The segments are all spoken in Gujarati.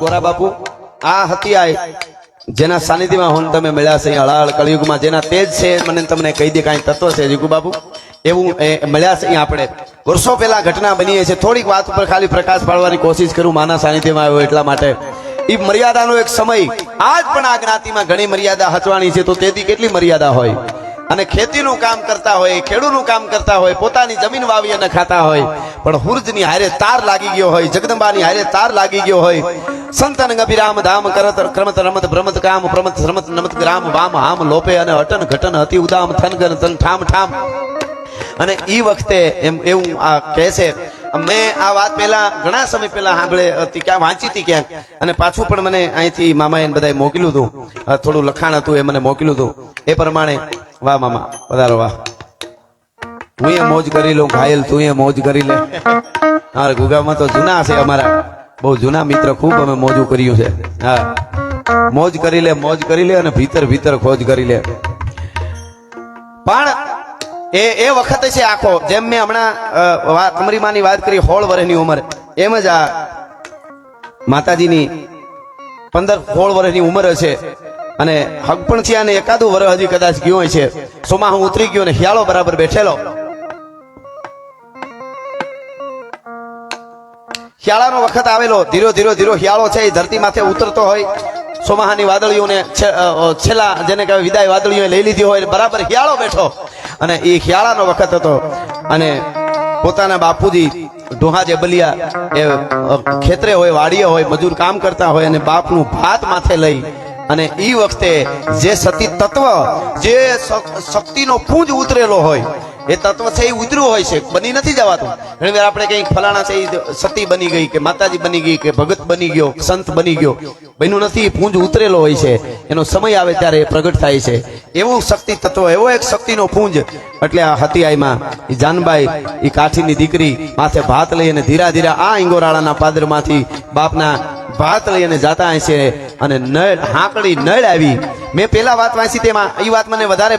ગોરા બાપુ, આ હતી આ જેના સાનિધ્યમાં હું તમે મળ્યા છે હળાહળ કળિયુગમાં જેના તેજ છે, મને તમને કહી દે કાંઈ તત્વ છે, જીગુ બાપુ. એવું એ મળ્યા છે આપણે. વર્ષો પહેલા ઘટના બની છે, થોડીક વાત ઉપર ખાલી પ્રકાશ પાડવાની કોશિશ કરું, માના સાનિધ્યમાં આવ્યો એટલા માટે. એ મર્યાદાનો એક સમય, આજ પણ આ જ્ઞાતિમાં ઘણી મર્યાદા હચવાની છે, તો તેથી કેટલી મર્યાદા હોય? અને ખેતીનું કામ કરતા હોય ખેડૂતનું કામ કરતા હોય, પોતાની જમીન વાવી અને ખાતા હોય. પણ હુરજની હારે તાર લાગી ગયો હોય, જગદંબાની હારે તાર લાગી ગયો હોય. સંતન અભિરામ ધામ કરત, ક્રમત, રમત, ભ્રમત, કામ, પ્રમત શ્રમત નમત, ગ્રામ, વામ, હામ, લોપે અને અટન ઘટન, અતિ ઉદામ થનગન તન ઠામ ઠામ. અને એ વખતે એમ એવું આ કહે છે મેં આ વાત પહેલા ઘણા સમય પહેલા સાંભળે હતી ક્યાં વાંચી હતી ક્યાંક અને પાછું પણ મને અહીંથી મામાએ ને બધાએ મોકલ્યું હતું. થોડું લખાણ હતું એ મને મોકલ્યું હતું. એ પ્રમાણે વાહ મામા પધારો વાહ. હું એ મોજ કરી લઉં ઘાયલ તું એ મોજ કરી લે. અમારા ગુગામાં તો જૂના છે અમારા. બહુ જૂના મિત્ર ખૂબ અમે મોજું કર્યું છે. હા. મોજ કરી લે મોજ કરી લે અને ભીતર ભીતર ખોજ કરી લે. પણ એ એ વખતે છે આખો જેમ મેં હમણાં અ, ની વાત કરી સોળ વર્ષની ઉંમર. એમ જ આ માતાજીની પંદર સોળ વર્ષની ઉંમર હશે. અને હક પણ છે અને એકાદું વર હજી કદાચ ગયો હોય છે. સોમાં હું ઉતરી ગયો ને હિયાળો બરાબર બેઠેલો. શિયાળાનો વખત આવેલો. ધીરો ધીરો ધીરો શિયાળો છે, એ ધરતી માથે ઉતરતો હોય. સોમાહાની વાદળીઓને છેલ્લા જેને કહેવાય વિદાય વાદળીઓ લઈ લીધી હોય, બરાબર શિયાળો બેઠો. અને એ શિયાળાનો વખત હતો. અને પોતાના બાપુજી ડોહા જે બલિયા એ ખેતરે હોય, વાડીએ હોય, મજૂર કામ કરતા હોય અને બાપનું ભાત માથે લઈ અને એ વખતે જે સતી તત્વ, જે શક્તિનો પૂંજ ઉતરેલો હોય, એ તત્વ છે એ ઉતર્યું હોય છે, બની નથી જવાતું. ઘણી વાર આપણે કંઈક ફલાણા છે સતી બની ગઈ કે માતાજી બની ગઈ કે ભગત બની ગયો, સંત બની ગયો. બન્યું નથી પૂંજ ઉતરેલો હોય છે. એનો સમય આવે ત્યારે એ પ્રગટ થાય છે. એવું શક્તિ તત્વ, એવો એક શક્તિનો પૂંજ એટલે આ હતિયાઈમાં એ જાનબાઈ એ કાઠીની દીકરી માથે ભાત લઈ અને ધીરા ધીરા આ ઇંગોરાળાના પાદરમાંથી બાપના ભાત લઈ અને જાતા હશે અને નળ, હાંકડી, નળ આવી. મેં પેલા વાત વાંચી તેમાં એ વાત મને વધારે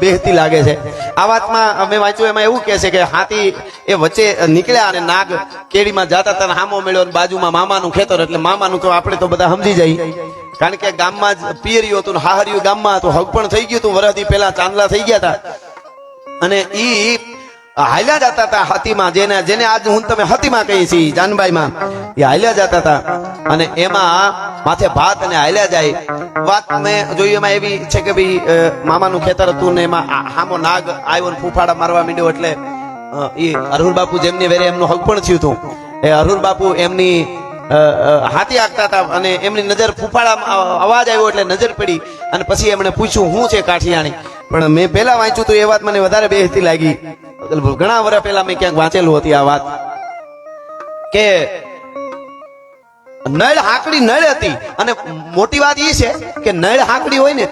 બેહતી લાગે છે. આ વાતમાં મેં વાંચ્યું, એમાં એવું કહે છે કે હાથી એ વચ્ચે નીકળ્યા અને નાગ કેડીમાં જાતા તને હામો મળ્યો અને બાજુમાં મામાનું ખેતર એટલે મામાનું તો આપણે તો બધા સમજી જઈએ. કારણ કે ગામમાં જ પિયરિયું હતું હાહરિયું ગામમાં હતું હગ પણ થઈ ગયું હતું, વરસથી પહેલા ચાંદલા થઈ ગયા હતા. અને ઈ હાલ્યા જતા હતા હતીમાં જેને જેને આજ હું તમે હતીમાં કહી છી જાનબાઈમાં એ હાલ્યા જતા હતા. અને એમાં માથે ભાત અને હાલ્યા જાય. વાત મેં જોયું, એમાં એવી છે કે ભાઈ મામાનું ખેતર હતું ને એમાં હામો નાગ આવ્યો ને ફૂફાડા મારવા માંડ્યો એટલે એ અરુર બાપુ જેમની વેરે એમનું હક પણ થયું હતું. એ અરુણ બાપુ એમની હાથી આગતા હતા અને એમની નજર ફૂફાડા અવાજ આવ્યો એટલે નજર પડી. અને પછી એમણે પૂછ્યું, હું છે કાઠિયાણી? પણ મેં પહેલા વાંચ્યું તો એ વાત મને વધારે બેહતી લાગી. ઘણા વર્ષ પહેલા મેં ક્યાંક વાંચેલું હતી આ વાત. કે નળ હાંકડી નળ હતી. અને મોટી વાત એ છે કે નળ હાંકડી હોય ને,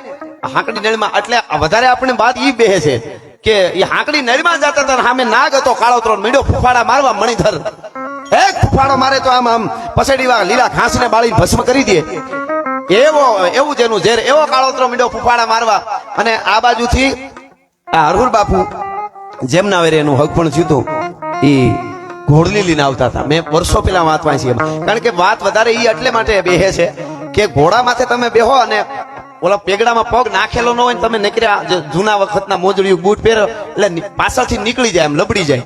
હાંકડી નળમાં એટલે વધારે આપણે વાત એ બેહે છે કે એ હાંકડી નળમાં જતા હતા સામે નાગ હતો, કાળો ત્રણ મીડો ફૂફાડા મારવા મણિધર. એક ફૂફાડો મારે તો આમ આમ પસેડીવા લીલા ઘાસને બાળી ભસ્મ કરી દે. એવો, એવું જેનું ઝેર, એવો કાળોતરો મીડો ફૂફાડા મારવા. અને આ બાજુથી હરહુર બાપુ જેમના વેરે એનું હક પણ થયું એ ઘોડલી લઈને આવતા હતા. મેં વર્ષો પહેલા વાત વાંચી કારણ કે વાત વધારે એ એટલે માટે બેહે છે કે ઘોડા માથે તમે બેહો અને ઓલા પેગડામાં પગ નાખેલો ન હોય તમે નીકળ્યા જૂના વખતના મોજડિયું બૂટ પહેરો, એટલે પાછળથી નીકળી જાય એમ, લબડી જાય.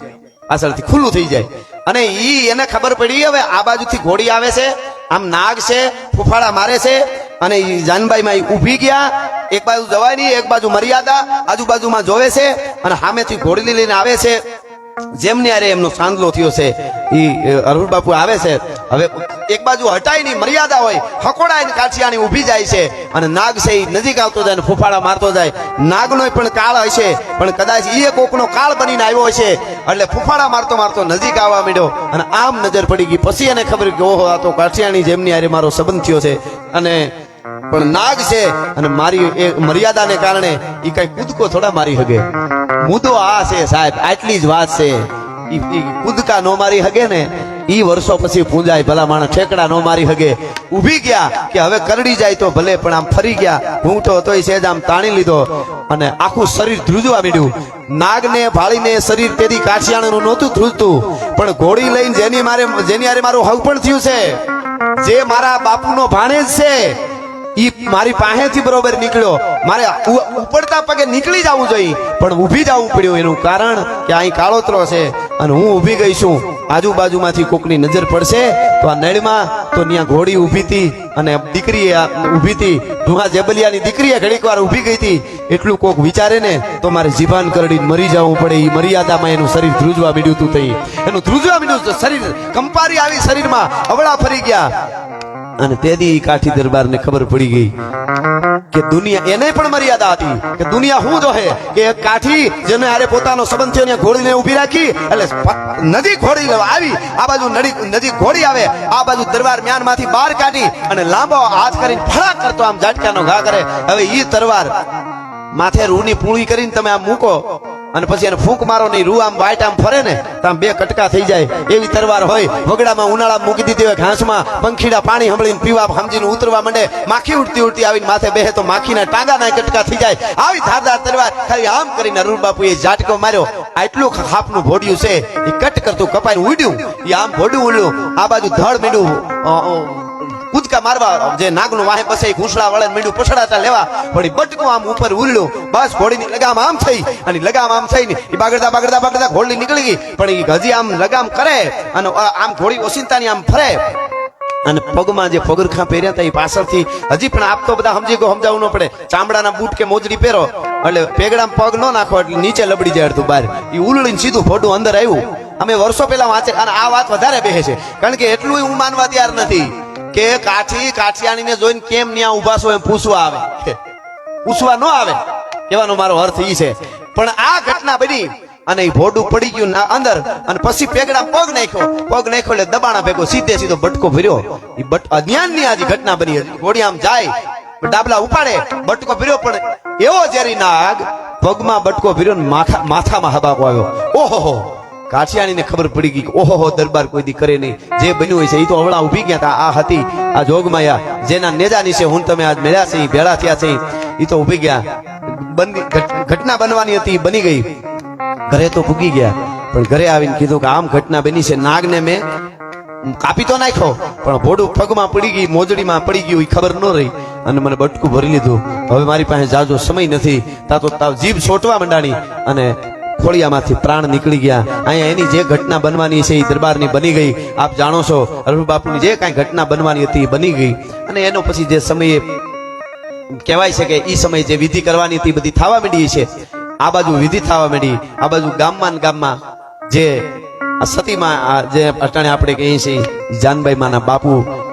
પાછળથી ખુલ્લું થઈ જાય. અને ઈ એને ખબર પડી, હવે આ બાજુથી ઘોડી આવે છે, આમ નાગ છે ફૂફાળા મારે છે, અને એ જાનબાઈમાં ઊભી ગયા. એક બાજુ જવાય નહીં એક બાજુ મર્યાદા, આજુબાજુમાં જોવે છે અને સામેથી ઘોડી લઈને આવે છે. જેમને અરે એમનો સાંદલો થયો છે એ અરુણ બાપુ આવે છે. હવે એક બાજુ હટાયની મર્યાદા હોય હકોડાય કાઠિયાની ઊભી જાય છે અને નાગ છે એ નજીક આવતો જાય ફૂફાડા મારતો જાય. નાગનો પણ કાળ હશે પણ કદાચ ઈ કોકનો કાળ બનીને આવ્યો હશે એટલે ફૂફાડા મારતો મારતો નજીક આવવા માંડ્યો અને આમ નજર પડી ગઈ. પછી એને ખબર કે ઓહો, આ તો કાઠિયાની જેમની અરે મારો સંબંધ થયો છે. અને પણ નાગ છે અને મારી એ મર્યાદાને કારણે એ કઈ કૂદકો થોડા મારી હગે. મુદ્દો આ છે સાહેબ, આટલી જ વાત છે. ઈ નો મારી હગે ને, ઈ વર્ષો પછી પૂંજાય, ભલા માણસ ઠેકડા નો મારી હગે. ઊભી ગયા કે હવે કરડી જાય તો ભલે, પણ આમ ફરી ગયા. ઘૂંટો તોય સેજ આમ તાણી લીધો. અને આખું શરીર ધ્રુજવા માંડ્યું. નાગને ભાળીને શરીર તેદી કાઠિયાણનું નહોતું ધ્રુજતું. પણ ઘોડી લઈને જેની મારે જેની હારે મારું હવ પણ થયું છે, જે મારા બાપુનો ભાણેજ છે, ઈ મારી પાસેથી બરોબર નીકળ્યો. મારે ઉપડતા પગે નીકળી જવું જોઈએ, પણ ઊભી જવું પડ્યું એનું કારણ કે અહીં કાળોતરો છે અને હું ઊભી ગઈ છું. આજુબાજુમાંથી કોકની નજર પડશે તો આ નળમાં તો ત્યાં ઘોડી ઊભી હતી અને દીકરી આ ઊભી હતી. ધુઆ જેબલિયાની દીકરીએ ઘડીક વાર ઊભી ગઈ હતી. એટલું કોક વિચારે ને તો મારે જીભાન કરડી મરી જવું પડે. એ મર્યાદામાં એનું શરીર ધ્રુજવા મીડ્યું હતું તઈ. એનું ધ્રુજવા મીડ્યું શરીર કંપારી આવી શરીરમાં. અવળા ફરી ગયા. અને ઈ કાઠી દરબારને ખબર પડી ગઈ કે દુનિયા એને પણ મર્યાદા હતી કે દુનિયા શું જોહે કે કાઠી જેને આરે પોતાનો સંબંધ ઘોડીને ઊભી રાખી એટલે નદી ઘોડી આવી. આ બાજુ નદી નદી ઘોડી આવે. આ બાજુ દરબાર મ્યાનમાંથી બહાર કાઢી અને લાંબો હાથ કરીને ફળાક કરતો આમ જાટકાનો ઘા કરે. હવે ઈ તરવાર માથે રૂની પૂળી કરીને તમે આમ મૂકો. અને પછી એને ફૂંક મારો નહીં રૂ આમ, વાઇટ આમ ફરે ને આમ બે કટકા થઈ જાય. એવી તરવાર હોય. વગડામાં ઉનાળા મૂકી દીધી હોય ઘાસમાં. પંખીડા પાણી હંભળીને પીવા, સમજીને ઉતરવા માંડે. માખી ઉડતી ઉડતી આવીને માથે બેહે તો માખીના ટાંગાના કટકા થઈ જાય. આવી ધારદાર તરવાર ખાલી આમ કરીને અરુણ બાપુએ ઝાટકો માર્યો. આટલું ખાપનું ભોડ્યું છે. એ કટ કરતું કપાઈને ઉડ્યું. એ આમ ભોડું ઉડ્યું. આ બાજુ ધડ મીડું કૂદકા મારવા જે નાગનું વાહે પછી ઘૂંસડા વળે મીંડું પછડાતા લેવા. પણ બટકું આમ ઉપર ઉરડ્યું બસ ઘોડીની લગામ આમ થઈ. અને લગામ આમ થઈ ને એ બાગડતા બાગડતા બાગડતા ઘોડી નીકળી ગઈ. પણ એ હજી આમ લગામ કરે. અને આમ ઘોડી ઓસિંતાની આમ ફરે. અને પગમાં જે પગરખા પહેર્યા હતા એ પાછળથી હજી પણ આપતો બધા સમજી ગયો, સમજાવવું ન પડે. ચામડાના બૂટ કે મોજડી પહેરો. એટલે પેગડામાં પગ ન નાખો એટલે નીચે લબડી જાય અડધું બહાર. એ ઉલળીને સીધું ફોટું અંદર આવ્યું. અમે વર્ષો પહેલા વાંચે અને આ વાત વધારે બેસે છે. કારણ કે એટલું હું માનવા તૈયાર નથી. કે કાઠી કાઠિયાણીને જોઈને કેમ ન્યા ઊભા છો એમ પૂછવા આવે? પૂછવા ન આવે. કહેવાનો મારો અર્થ ઈ છે. પણ આ ઘટના બની અને એ ભોડું પડી ગયું અંદર અને પછી પેગડા પગ નાખ્યો. પગ નાખ્યો એટલે દબાણા ભેગો સીધે સીધો બટકો ભર્યો. એ બટ અજ્ઞાનની આ જે ઘટના બની હતી. ઘોડી આમ જાય, ડાબલા ઉપાડે, બટકો ભર્યો, પણ એવો ઝેરી નાગ પગમાં બટકો ભર્યો માથા માથામાં હબાકો આવ્યો. ઓહો કાઠિયાણીને ખબર પડી ગઈ ઓહો દરબાર કોઈ દી કરે નહીં. જે બન્યું હોય છે એ તો હવળા ઊભી ગયા હતા આ હતી આ જોગમાયા. જેના નેજા નીચે હું તમે આજ મળ્યા છે ભેળા થયા છે. એ તો ઊભી ગયા. ઘટના બનવાની હતી બની ગઈ. ઘરે તો ભૂગી ગયા. પણ ઘરે આવીને કીધું કે આમ ઘટના બની છે, નાગને મેં કાપી તો નાખ્યો, પણ ભોડું પગમાં પડી ગઈ, મોજડીમાં પડી ગયું એ ખબર ન રહી. અને મને બટકું ભરી લીધું. હવે મારી પાસે જાજો સમય નથી. તા તો તાવ જીભ છોટવા માંડાણી. અને ખોળિયામાંથી પ્રાણ નીકળી ગયા. અહીંયા એની જે ઘટના બનવાની છે એ દરબારની બની ગઈ. આપ જાણો છો બાપુની જે કાંઈ ઘટના બનવાની હતી એ બની ગઈ. અને એનો પછી જે સમયે કહેવાય છે કે એ સમયે જે વિધિ કરવાની હતી બધી થવા માંડી છે. આ બાજુ વિધિ થવા માંડી. આ બાજુ ગામમાં ને ગામમાં જે સતીમાં જે અટાણે આપણે કહીએ છીએ જાનબાઈ માના બાપુ,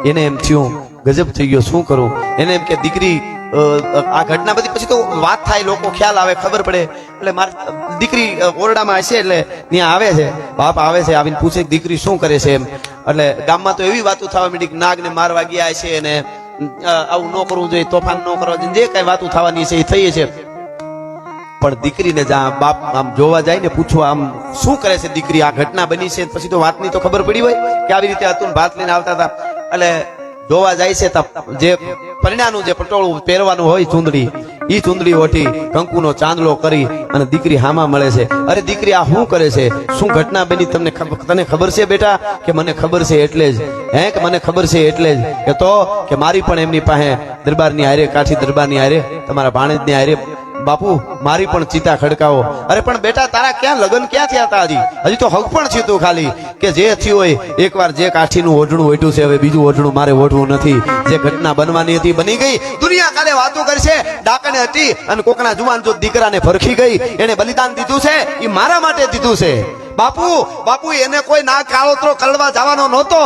એને એમ થયું, ગજબ થઈ ગયો, શું કરું? એને એમ કે, દીકરી આ ઘટના બધી પછી તો વાત થાય, લોકો ખ્યાલ આવે, ખબર પડે. એટલે મારી દીકરી ઓરડામાં હશે એટલે ત્યાં આવે છે. બાપ આવે છે, આવીને પૂછે દીકરી શું કરે છે એમ. એટલે ગામમાં તો એવી વાતો થવા માંડી કે નાગને મારવા ગયા છે અને આવું ન કરવું જોઈએ, તોફાન ન કરવા જોઈએ, જે કઈ વાતો થવાની છે એ થઈ છે. પણ દીકરીને જ્યાં બાપ આમ જોવા જાય ને પૂછવા આમ શું કરે છે દીકરી, આ ઘટના બની છે પછી તો વાતની તો ખબર પડી હોય કે આવી રીતે હતું ભાત લઈને આવતા હતા. એટલે જોવા જાય છે જે પરિણાનું જે પટોળું પહેરવાનું હોય ચૂંદડી, ઈ ચૂંદડી ઓઠી કંકુનો ચાંદલો કરી અને દીકરી હામાં મળે છે. અરે દીકરી આ શું કરે છે? શું ઘટના બની તમને તને ખબર છે બેટા? કે મને ખબર છે એટલે જ. હે કે મને ખબર છે એટલે જ? કે તો કે મારી પણ એમની પાસે દરબારની હારે, કાઠી દરબારની હારે, તમારા ભાણેજની હારે બાપુ, મારી પણ ચિતા ખડકાવો. અરે, પણ બેટા, તારા ક્યાં લગ્ન ક્યાં થયા હતા હજી? હજી તો હક પણ થયું તું ખાલી. કે જે થયું હોય, એકવાર જે કાઠીનું ઓઢણું ઓઢ્યું છે, હવે બીજું ઓઢણું મારે ઓઢવું નથી. જે ઘટના બનવાની હતી, બની ગઈ. દુનિયા કાલે વાતો કરશે. ડાકણે હતી અને કોકના જુવાન જો દીકરાને ફરખી ગઈ, એને બલિદાન દીધું છે એ મારા માટે દીધું છે. બાપુ બાપુ, એને કોઈ ના કાળોતરો કરવા જવાનો નહોતો.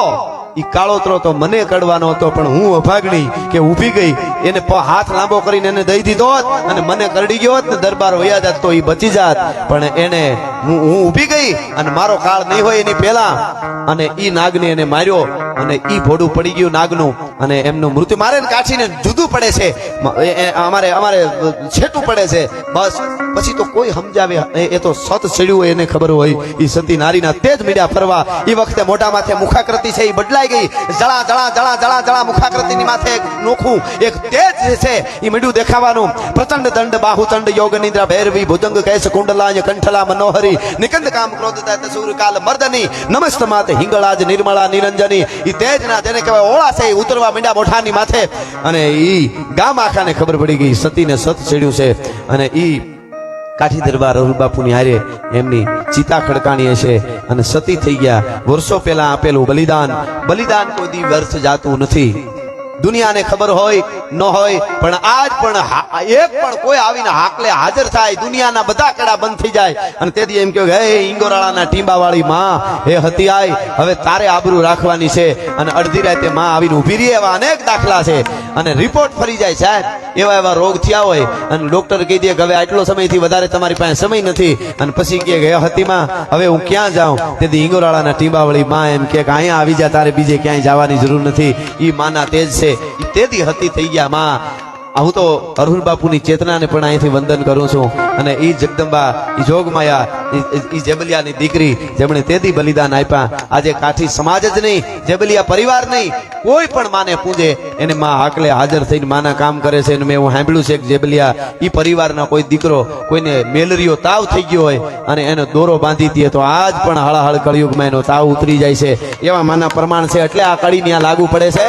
ઈ કાળોતરો તો મને કડવાનો હતો પણ હું અભાગણી કે ઊભી ગઈ એને હાથ લાંબો કરીને એને દઈ દીધો અને મને કરડી ગયો ને દરબાર વયા જાત તો એ બચી જાત. પણ એને હું હું ઊભી ગઈ અને મારો કાળ નહીં હોય એની પહેલા અને એ નાગને એને માર્યો અને એ ભોડું પડી ગયું નાગનું અને એમનું મૃત્યુ મારે કાઠીને જુદું પડે છે. અમારે અમારે છેટું પડે છે. બસ. પછી તો કોઈ સમજાવે. એ- એ તો સત ચડ્યું હોય એને ખબર હોય. એ સતી નારીના તે જ મીડિયા ફરવા. એ વખતે મોટા માથે મુખાકૃતિ છે એ બદલાઈ ગઈ. જળા જળા જળા જળા જળા મુખાકૃતિની માથે એક નોખું, એક તેજ જ છે એ મીડું દેખાવાનું. પ્રચંડ દંડ બાહુચંડ યોગ, નિદ્રા, ભૈરવી, ભુજંગ, કેશ કુંડલાય કંઠલા, મનોહરી, નિકંદ કામ, ક્રોધ દત્ત સૂર મર્દની, નમસ્ત માતે, હિંગળાજ, નિર્મળા, નિરંજની, ઈ તેજના જેને કહેવાય ઓળા છે ઉતરવા મીંડા મોઠાની માથે. અને ઈ ગામ આખાને ખબર પડી ગઈ, સતીને સત ચડ્યું છે. અને ઈ કાઠી દરબાર અરુબાપુની હારે એમની ચિતા ખડકાણી હશે. અને સતી થઈ ગયા, વર્ષો પહેલા આપેલું બલિદાન. બલિદાન કોઈ વ્યર્થ જાતું નથી. દુનિયાને ખબર હોય, ન હોય, પણ આજ પણ એક પણ કોઈ આવીને હાકલે હાજર થાય, દુનિયાના બધા કડા બંધ થઈ જાય. અને તેથી એમ કહ્યું હે ઈંગોરાળાના ટીંબાવાળી માં, હે હતી આય હવે તારે આબરૂ રાખવાની છે. અને અડધી રાતે માં આવીને ઊભી રહી એવા અનેક દાખલા છે. અને રિપોર્ટ ફરી જાય સાહેબ. એવા એવા રોગ થયા હોય અને ડોક્ટર કહી દે કે હવે આટલો સમયથી વધારે તમારી પાસે સમય નથી. અને પછી કહે કે હતીમાં, હવે હું ક્યાં જાઉં? તેથી હિંગોરાળાના ટીંબાવળી માં એમ કે, અહીંયા આવી જા, તારે બીજે ક્યાંય જવાની જરૂર નથી. ઈ માના તેજ છે. તેથી હતી થઈ ગયા માં. હું તો અરુણ બાપુની ચેતનાને પણ અહીંથી વંદન કરું છું. અને એ જગદંબા એ જોગમાયા એ જેબલિયાની દીકરી, જેમણે તેથી બલિદાન આપ્યા. આજે કાઠી સમાજ જ નહીં, જેબલિયા પરિવાર નહીં, કોઈ પણ માને પૂજે, એને માં આકલે હાજર થઈને માના કામ કરે છે. અને મેં હું સાંભળ્યું છે કે જેબલિયા એ પરિવારના કોઈ દીકરો, કોઈને મેલરીઓ તાવ થઈ ગયો હોય, અને એનો દોરો બાંધી દે તો આજ પણ હળહળ કળિયુગમાં એનો તાવ ઉતરી જાય છે. એવા માના પ્રમાણ છે, એટલે આ કળી ત્યાં લાગુ પડે છે.